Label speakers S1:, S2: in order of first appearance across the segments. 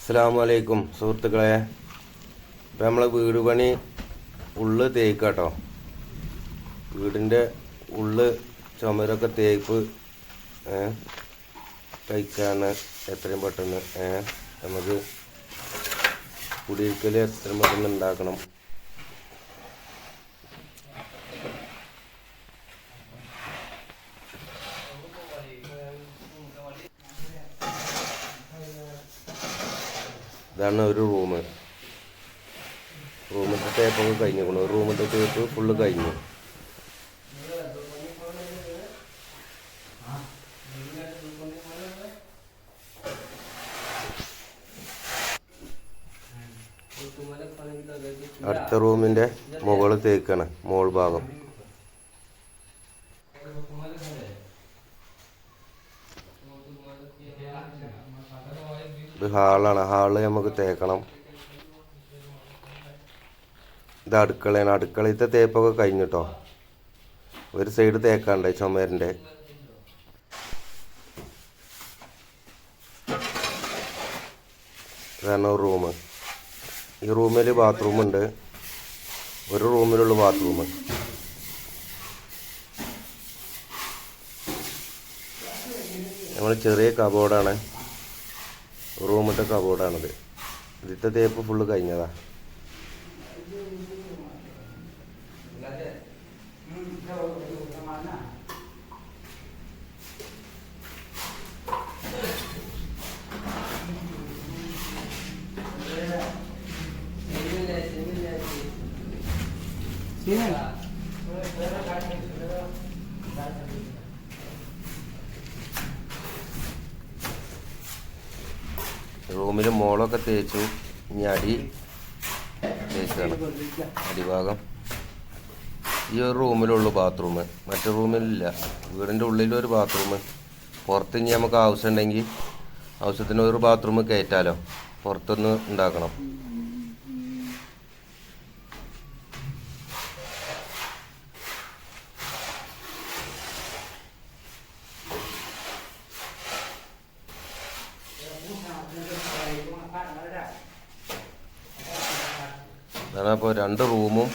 S1: അസ്സാം വലൈക്കും സുഹൃത്തുക്കളെ. ഇപ്പം നമ്മൾ വീട് പണി ഉള്ള് തേക്കാട്ടോ. വീടിന്റെ ഉള്ള് ചുമരൊക്കെ തേപ്പ് തയ്ക്കാണ് എത്രയും പെട്ടെന്ന് നമുക്ക് കുടിയിരിക്കൽ എത്രയും പെട്ടെന്ന് ഉണ്ടാക്കണം. ഇതാണ് ഒരു റൂം റൂമിന്റെ തേപ്പൊക്കെ കഴിഞ്ഞു. റൂമിന്റെ തേപ്പ് ഫുള്ള് കഴിഞ്ഞു. അടുത്ത റൂമിന്റെ മുകൾ തേക്കാണ്. മോൾ ഭാഗം. ഇത് ഹാളാണ്. ഹാൾ നമുക്ക് തേക്കണം. ഇത് അടുക്കളയാണ്. അടുക്കളയിലത്തെ തേപ്പൊക്കെ കഴിഞ്ഞിട്ടോ ഒരു സൈഡ് തേക്കാണ്ട് ചുമരിന്റെ. ഇതാണ് റൂം. ഈ റൂമിൽ ബാത്റൂം ഉണ്ട് ഒരു റൂമിലുള്ള ബാത്റൂം. നമ്മൾ ചെറിയ കബോർഡാണ് റൂമിന്റെ കബോർഡാണിത്. ഇതിട്ട തേപ്പ് ഫുള്ള് കഴിഞ്ഞതാ. റൂമിൽ മോളൊക്കെ തേച്ചു. ഇനി അടി തേച്ചാണ്. അടിഭാഗം. ഈ ഒരു റൂമിലുള്ളൂ ബാത്റൂം മറ്റു റൂമിലില്ല. വീടിന്റെ ഉള്ളിലൊരു ബാത്റൂം പുറത്ത് ഇനി നമുക്ക് ആവശ്യമുണ്ടെങ്കിൽ ആവശ്യത്തിന് ഒരു ബാത്റൂം കയറ്റാലോ പുറത്തൊന്ന് ഉണ്ടാക്കണം. അപ്പോൾ രണ്ട് റൂമും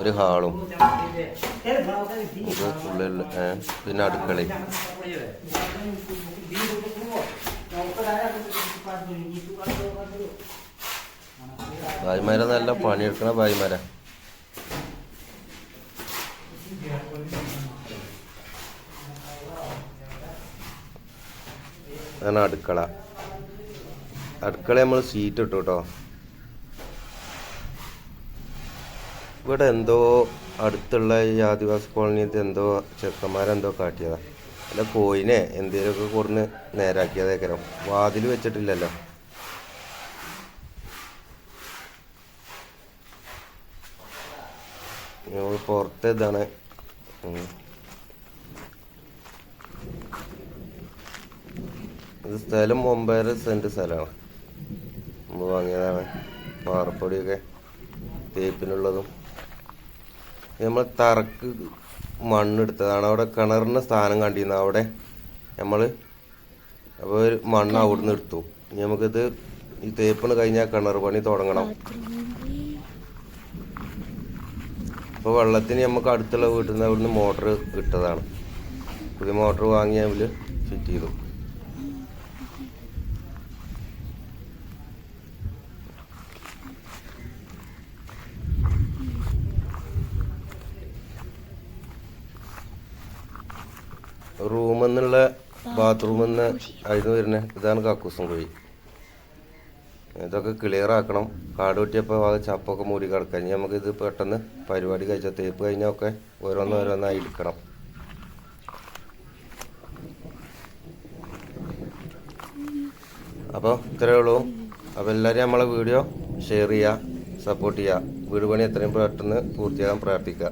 S1: ഒരു ഹാളും. ഉള്ളിൽ പിന്നെ അടുക്കളയും ഭായിമാരെ നല്ല പണിയെടുക്കണ ഭായിമാരെ. അതാണ് അടുക്കള. അടുക്കള നമ്മൾ സീറ്റ് ഇട്ടു കേട്ടോ ഇവിടെ എന്തോ അടുത്തുള്ള ഈ ആദിവാസി കോളനിയിൽ എന്തോ ചെറുക്കന്മാരെന്തോ കാട്ടിയതാ. അല്ല കോയിനെ എന്തേലൊക്കെ കൊടുന്ന് നേരാക്കിയതേക്കരം വാതിൽ വെച്ചിട്ടില്ലല്ലോ. ഞങ്ങൾ പുറത്ത് ഇതാണ്. സ്ഥലം ഒമ്പതര സെന്റ് സ്ഥലമാണ്. നമ്മൾ വാങ്ങിയതാണ്. പാറപ്പൊടിയൊക്കെ തേപ്പിനുള്ളതും നമ്മൾ തറക്ക് മണ്ണെടുത്തതാണ്. അവിടെ കിണറിന് സ്ഥാനം കണ്ടിരുന്നു. അവിടെ നമ്മൾ അപ്പോൾ മണ്ണ് അവിടുന്ന് എടുത്തു. ഇനി നമുക്കിത് ഈ തേപ്പിന് കഴിഞ്ഞാൽ കിണർ പണി തുടങ്ങണം. അപ്പോൾ വെള്ളത്തിന് നമുക്ക് അടുത്തുള്ള വീട്ടിൽ നിന്ന് അവിടുന്ന് മോട്ടർ ഇട്ടതാണ്. പുതിയ മോട്ടർ വാങ്ങി അതിൽ ഫിറ്റ് ചെയ്തു. ബാത്റൂമിൽ നിന്ന് അതിന് വരുന്ന. ഇതാണ് കക്കൂസും കുഴി. ഇതൊക്കെ ക്ലിയർ ആക്കണം. കാട് വെട്ടിയപ്പോൾ അത് ചപ്പൊക്കെ മൂടി കിടക്കാം ഇനി നമുക്ക് ഇത് പെട്ടെന്ന് പരിപാടി കഴിച്ചാൽ തേപ്പ് കഴിഞ്ഞാൽ ഒക്കെ ഓരോന്ന് ഓരോന്നായി എടുക്കണം അപ്പോൾ ഇത്രയേ ഉള്ളൂ. അപ്പോൾ എല്ലാവരും നമ്മളെ വീഡിയോ ഷെയർ ചെയ്യുക സപ്പോർട്ട് ചെയ്യുക. വീട് പണി എത്രയും പെട്ടെന്ന് പൂർത്തിയാകാൻ പ്രാർത്ഥിക്കുക.